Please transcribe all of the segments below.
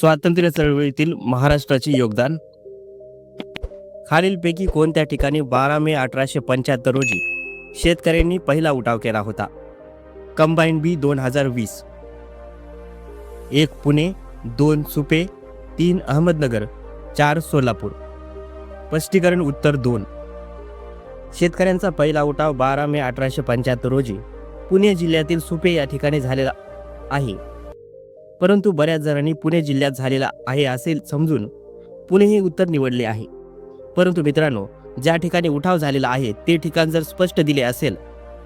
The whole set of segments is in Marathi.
स्वातंत्र्य चळवळीतील महाराष्ट्राचे योगदान. खालीलपैकी कोणत्या ठिकाणी बारा मे अठराशे पंच्याहत्तर रोजी शेतकऱ्यांनी पहिला उठाव केला होता? कंबाईन बी दोन हजार वीस. एक पुणे दोन सुपे तीन अहमदनगर चार सोलापूर. स्पष्टीकरण उत्तर दोन. शेतकऱ्यांचा पहिला उठाव बारा मे अठराशे पंच्याहत्तर रोजी पुणे जिल्ह्यातील सुपे या ठिकाणी झालेला आहे. परंतु बऱ्याच जणांनी पुणे जिल्ह्यात झालेला आहे असे समजून पुणे हे उत्तर निवडले आहे. परंतु मित्रांनो ज्या ठिकाणी उठाव झालेला आहे ते ठिकाण जर स्पष्ट दिले असेल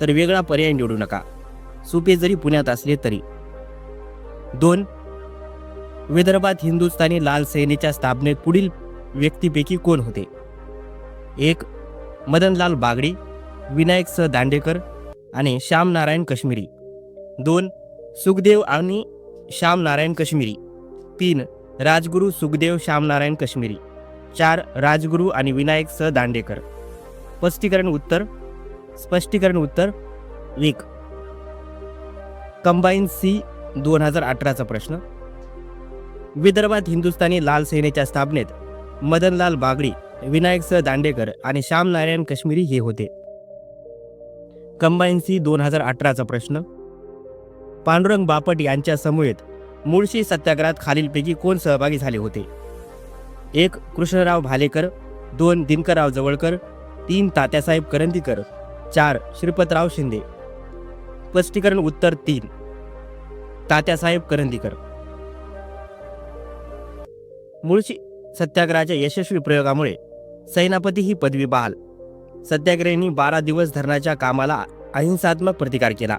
तर वेगळा पर्याय निवडू नका. सुपे जरी पुण्यात असले तरी. दोन विदर्भात हिंदुस्थानी लाल सेनेच्या स्थापनेत पुढील व्यक्तीपैकी कोण होते? एक मदनलाल बागडी विनायक स दांडेकर आणि श्याम नारायण काश्मीरी. दोन सुखदेव आणि श्याम नारायण कश्मीरी. तीन राजगुरू सुखदेव श्याम नारायण कश्मीरी. चार राजगुरू आणि विनायक स दांडेकर. स्पष्टीकरण उत्तर स्पष्टीकरण उत्तर एक कंबाईन सी दोन हजार अठराचा प्रश्न. विदर्भात हिंदुस्थानी लाल सेनेच्या स्थापनेत मदनलाल बागडी विनायक स दांडेकर आणि श्याम नारायण कश्मीरी हे होते. कंबाईन सी दोन हजार अठराचा प्रश्न. पांडुरंग बापट यांच्या समूहेत मुळशी सत्याग्रहात खालीलपैकी कोण सहभागी झाले होते? एक कृष्णराव भालेकर. दोन दिनकरराव जवळकर. तीन तात्यासाहेब करंदीकर. चार श्रीपतराव शिंदे. स्पष्टीकरण उत्तर तीन. तात्यासाहेब करंदीकर. मुळशी सत्याग्रहाच्या यशस्वी प्रयोगामुळे सेनापती ही पदवी बहाल. सत्याग्रहींनी बारा दिवस धरणाच्या कामाला अहिंसात्मक प्रतिकार केला.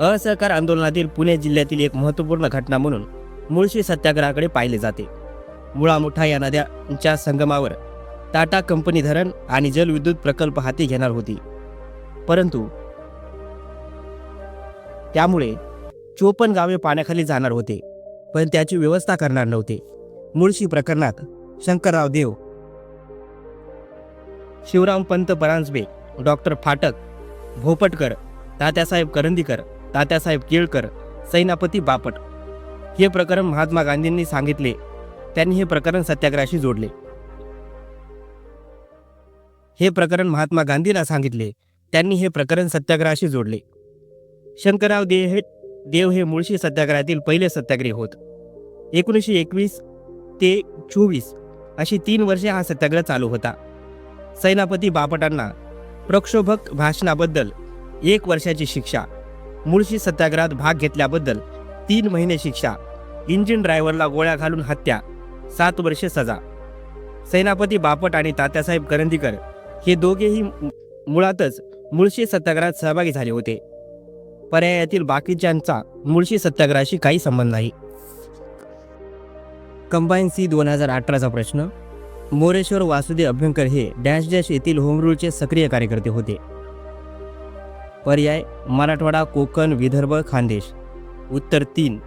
असहकार आंदोलनातील पुणे जिल्ह्यातील एक महत्त्वपूर्ण घटना म्हणून मुळशी सत्याग्रहाकडे पाहिले जाते. मुळामुठा या नद्यांच्या संगमावर टाटा कंपनी धरण आणि जलविद्युत प्रकल्प हाती घेणार होती. परंतु त्यामुळे चोपन्न गावे पाण्याखाली जाणार होते पण त्याची व्यवस्था करणार नव्हते. मुळशी प्रकरणात शंकरराव देव शिवराम पंत परांजबे डॉक्टर फाटक भोपटकर तात्यासाहेब करंदीकर तात्यासाहेब केळकर सैनापती बापट. हे प्रकरण महात्मा गांधींनी सांगितले. त्यांनी हे प्रकरण सत्याग्रहाशी जोडले. हे प्रकरण महात्मा गांधींना सांगितले. त्यांनी हे प्रकरण सत्याग्रहाशी जोडले. शंकरराव देव हे देव हे मुळशी सत्याग्रहातील पहिले सत्याग्रही होत. एकोणीसशे एकवीस ते चोवीस अशी तीन वर्षे हा सत्याग्रह चालू होता. सैनापती बापटांना प्रक्षोभक भाषणाबद्दल एक वर्षाची शिक्षा मुळशी सत्याग्रहात भाग घेतल्याबद्दल तीन महिने शिक्षा इंजिन ड्रायव्हरला गोळ्या घालून हत्या सात वर्षे सजा. सेनापती बापट आणि तात्यासाहेब करंदीकर हे दोघेही मुळातच मुळशी सत्याग्रहात सहभागी झाले होते. पर्यायातील बाकीच्यांचा मुळशी सत्याग्रहाशी काही संबंध नाही. कंबाईन सी दोन हजार अठराचा प्रश्न मोरेश्वर वासुदेव अभ्यंकर हे डॅश डॅश येथील होमरूलचे सक्रिय कार्यकर्ते होते. पर्याय मराठवाडा कोकण विदर्भ खानदेश. उत्तर तीन.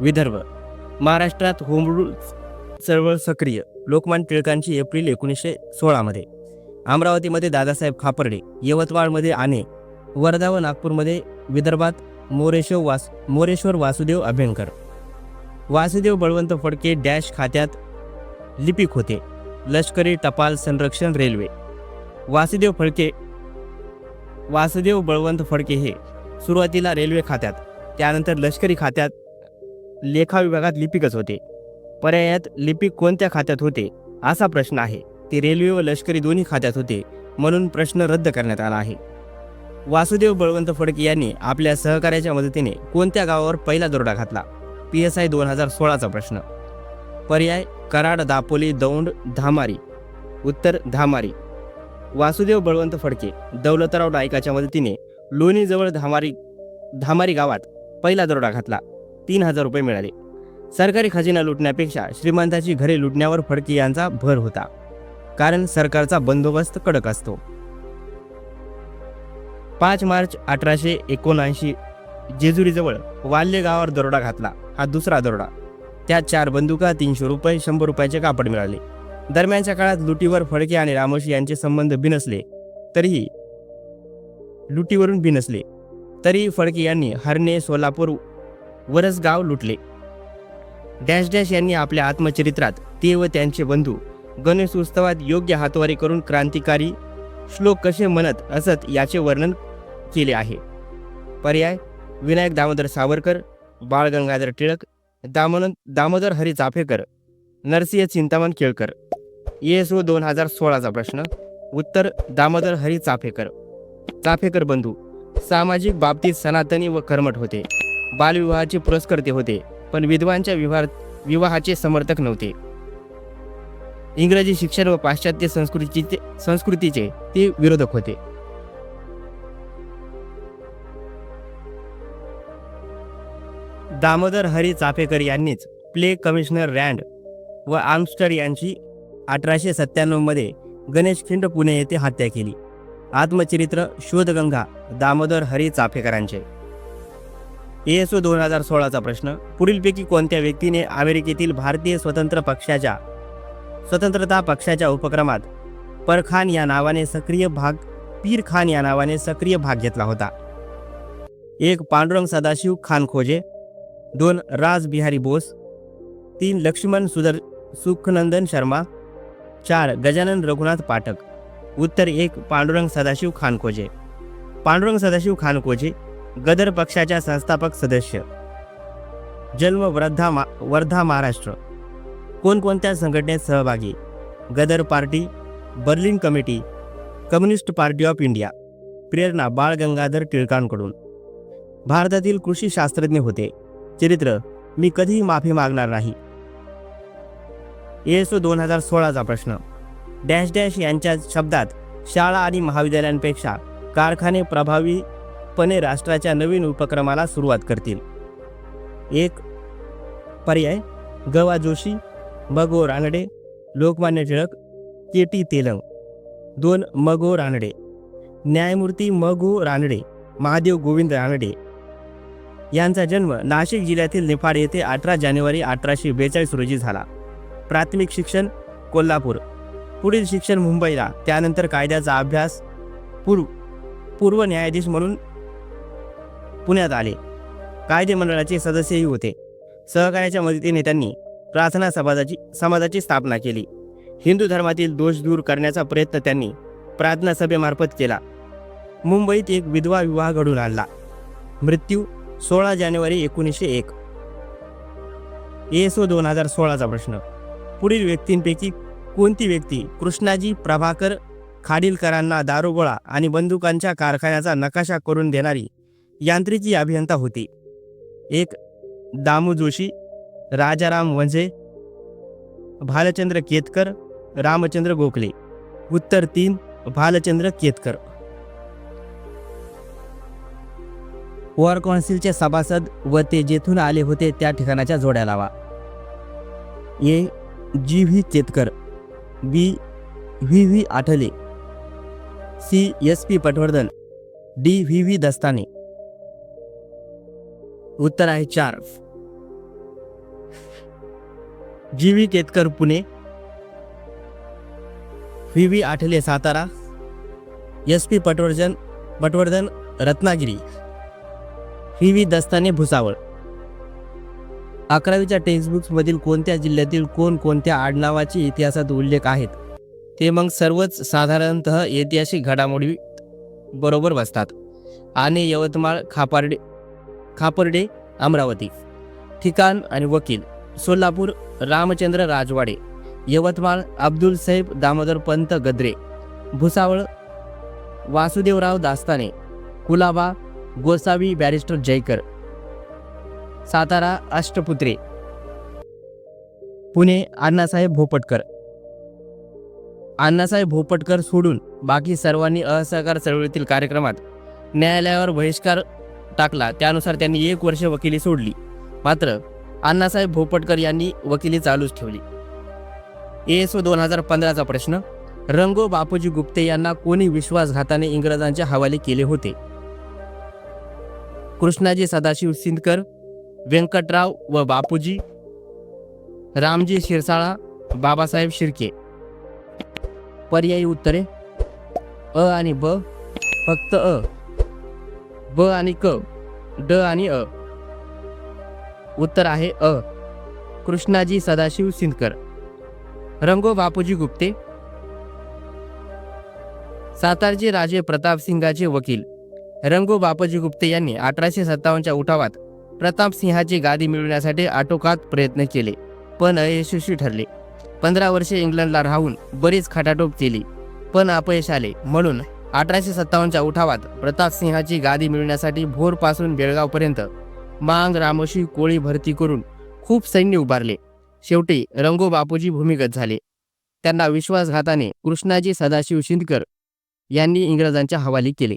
विदर्भ. महाराष्ट्रात होमरूल चळवळ सक्रिय. लोकमान टिळकांची एप्रिल एकोणीसशे सोळामध्ये अमरावतीमध्ये दादासाहेब खापर्डे यवतमाळमध्ये आणे वर्धा व नागपूरमध्ये विदर्भात मोरेश्वर वास मोरेश्वर वासुदेव अभ्यंकर वासुदेव बळवंत फडके डॅश खात्यात लिपिक होते. लष्करी टपाल संरक्षण रेल्वे. वासुदेव फडके वासुदेव बळवंत फडके हे सुरुवातीला रेल्वे खात्यात त्यानंतर लष्करी खात्यात लेखा विभागात लिपिकच होते. पर्यायात लिपिक कोणत्या खात्यात होते असा प्रश्न आहे. ते रेल्वे व लष्करी दोन्ही खात्यात होते म्हणून प्रश्न रद्द करण्यात आला आहे. वासुदेव बळवंत फडके यांनी आपल्या सहकार्याच्या मदतीने कोणत्या गावावर पहिला दरोडा घातला? पी एस आय दोन हजार सोळाचा प्रश्न. पर्याय कराड दापोली दौंड धामारी. उत्तर धामारी. वासुदेव बळवंत फडके दौलतराव नाईकाच्या मदतीने लोणीजवळ धामारी धामारी गावात पहिला दरोडा घातला. तीन हजार रुपये मिळाले. सरकारी खजिना लुटण्यापेक्षा श्रीमंताची घरे लुटण्यावर फडके यांचा भर होता. कारण सरकारचा बंदोबस्त कडक असतो. पाच मार्च अठराशे एकोणऐंशी जेजुरीजवळ वाल्य गावावर दरोडा घातला. हा दुसरा दरोडा. त्यात चार बंदुका तीनशे रुपये शंभर रुपयाचे कापड मिळाले. दरम्यानच्या काळात लुटीवर फडके आणि रामोशी यांचे संबंध बिनसले तरीही लुटीवरून बिनसले तरी फडके यांनी हरणे सोलापूर वरसगाव लुटले. डॅश डॅश यांनी आपल्या आत्मचरित्रात ते व त्यांचे बंधू गणेश उत्सवात योग्य हातवारी करून क्रांतिकारी श्लोक कसे म्हणत असत याचे वर्णन केले आहे. पर्याय विनायक दामोदर सावरकर बाळ गंगाधर टिळक दामोन दामोदर हरी चाफेकर नरसिंह चिंतामण केळकर. एस ओ दोन हजार सोळाचा प्रश्न. उत्तर दामोदर हरी चाफेकर. चाफेकर बंधू सामाजिक बाबतीत सनातनी व कर्मठ होते. बालविवाहाचे पुरस्कर्ते होते पण विधवांच्या विवाह विवाहाचे समर्थक नव्हते. इंग्रजी शिक्षण व पाश्चात्य संस्कृतीचे संस्कृतीचे ते विरोधक होते. दामोदर हरी चाफेकर यांनीच प्ले कमिशनर रँड व आर्मस्टर यांची अठराशे सत्त्याण्णवमध्ये गणेश खिंड पुणे येथे हत्या केली. आत्मचरित्र शोधगंगा दामोदर हरी चाफेकरांचे. एएसओ दोन हजार सोळाचा प्रश्न. पुढीलपैकी कोणत्या व्यक्तीने अमेरिकेतील भारतीय स्वतंत्र पक्षाच्या स्वतंत्रता पक्षाच्या उपक्रमात परखान या नावाने सक्रिय भाग पीर खान या नावाने सक्रिय भाग घेतला होता? एक पांडुरंग सदाशिव खान खोजे. दोन राज बिहारी बोस. तीन लक्ष्मण सुदर सुखनंदन शर्मा चार गजानन रघुनाथ पाठक उत्तर एक पांडुरंग सदाशिव खानकोजे. पांडुरंग सदाशिव खानकोजे गदर पक्षाच्या संस्थापक सदस्य. जन्म वर्धा मा वर्धा महाराष्ट्र. कोणकोणत्या संघटनेत सहभागी? Ghadar party Berlin committee communist party of India. प्रेरणा बाळ गंगाधर टिळकांकडून. भारतातील कृषी शास्त्रज्ञ होते. चरित्र मी कधीही माफी मागणार नाही. एसओ दोन हजार सोळाचा प्रश्न. डॅश डॅश यांच्या शब्दात शाळा आणि महाविद्यालयांपेक्षा कारखाने प्रभावीपणे राष्ट्राच्या नवीन उपक्रमाला सुरुवात करतील. एक पर्याय गवा जोशी मगो रानडे लोकमान्य टिळक के टी तेलंग. दोन मगो रानडे. न्यायमूर्ती मगो रानडे महादेव गोविंद रानडे. यांचा जन्म नाशिक जिल्ह्यातील निफाड येथे अठरा जानेवारी अठराशे बेचाळीस रोजी झाला. प्राथमिक शिक्षण कोल्हापूर. पुढील शिक्षण मुंबईला. त्यानंतर कायद्याचा अभ्यास पूर्व पूर्व न्यायाधीश म्हणून पुण्यात आले. कायदे मंडळाचे सदस्यही होते. सहकार्याच्या मदतीने त्यांनी प्रार्थना समाजाची समाजाची स्थापना केली. हिंदू धर्मातील दोष दूर करण्याचा प्रयत्न त्यांनी प्रार्थना सभेमार्फत केला. मुंबईत एक विधवा विवाह घडून आणला. मृत्यू सोळा जानेवारी एकोणीसशे एक. एसओ दोन हजार सोळाचा प्रश्न. पुढील व्यक्तींपैकी कोणती व्यक्ती कृष्णाजी प्रभाकर खाडीलकरांना दारुगोळा आणि बंदुकांच्या कारखान्याचा नकाशा करून देणारी यांत्रिकी अभियंता होती. एक दामू जोशी राजाराम वंजे भालचंद्र केतकर रामचंद्र गोखले. उत्तर तीन भालचंद्र केतकर. वॉर कौन्सिलचे सभासद व ते जेथून आले होते त्या ठिकाणाच्या जोड्या लावा. ये G V Chetkar B. V. V. Athale C. S. P. Patwardhan D. V. V. Dastane. उत्तर आहे चार. G V Ketkar Pune V. V. Athale Satara S. P. Patwardhan Patwardhan Ratnagiri V. V. Dastane Bhusawal. अकरावीच्या टेक्स्टबुक्समधील कोणत्या जिल्ह्यातील कोण कोणत्या आडनावाचे इतिहासात उल्लेख आहेत? ते मग सर्वच साधारणतः ऐतिहासिक घडामोडी बरोबर बसतात. आणि यवतमाळ खापारडे खापर्डे अमरावती. ठिकाण आणि वकील. सोलापूर रामचंद्र राजवाडे. यवतमाळ अब्दुल साहेब दामोदर पंत गद्रे. भुसावळ वासुदेवराव दास्ताने. कुलाबा गोसावी बॅरिस्टर जयकर. सातारा अष्टपुत्रे. पुणे अण्णासाहेब भोपटकर. अण्णासाहेब भोपटकर सोडून बाकी सर्वांनी असहकार चळवळीतील कार्यक्रमात न्यायालयावर बहिष्कार टाकला. त्यानुसार त्यांनी एक वर्ष वकिली सोडली. मात्र अण्णासाहेब भोपटकर यांनी वकिली चालूच ठेवली. एएसओ दोन हजार पंधराचा प्रश्न. रंगो बापूजी गुप्ते यांना कोणी विश्वासघाताने इंग्रजांच्या हवाले केले होते? कृष्णाजी सदाशिव सिंदकर व्यंकटराव व बापूजी रामजी शिरसाळा बाबासाहेब शिर्के. पर्यायी उत्तरे. अ आणि ब फक्त अ. ब आणि क ड आणि अ. उत्तर आहे अ. कृष्णाजी सदाशिव सिंदकर. रंगो बापूजी गुप्ते. सातारचे राजे प्रतापसिंगाचे वकील. रंगो बापूजी गुप्ते यांनी अठराशे सत्तावन्नच्या उठावात प्रतापसिंहाची गादी मिळवण्यासाठी आटोकात प्रयत्न केले पण अयशस्वी ठरले. पंधरा वर्षे इंग्लंडला राहून बरीच खाटाटोप केली पण अपयश आले. म्हणून अठराशे सत्तावन्नच्या उठावात प्रतापसिंहाची गादी मिळवण्यासाठी भोरपासून बेळगावपर्यंत मांग रामोशी कोळी भरती करून खूप सैन्य उभारले. शेवटी रंगो बापूजी भूमिगत झाले. त्यांना विश्वासघाताने कृष्णाजी सदाशिव शिंदकर यांनी इंग्रजांच्या हवाली केले.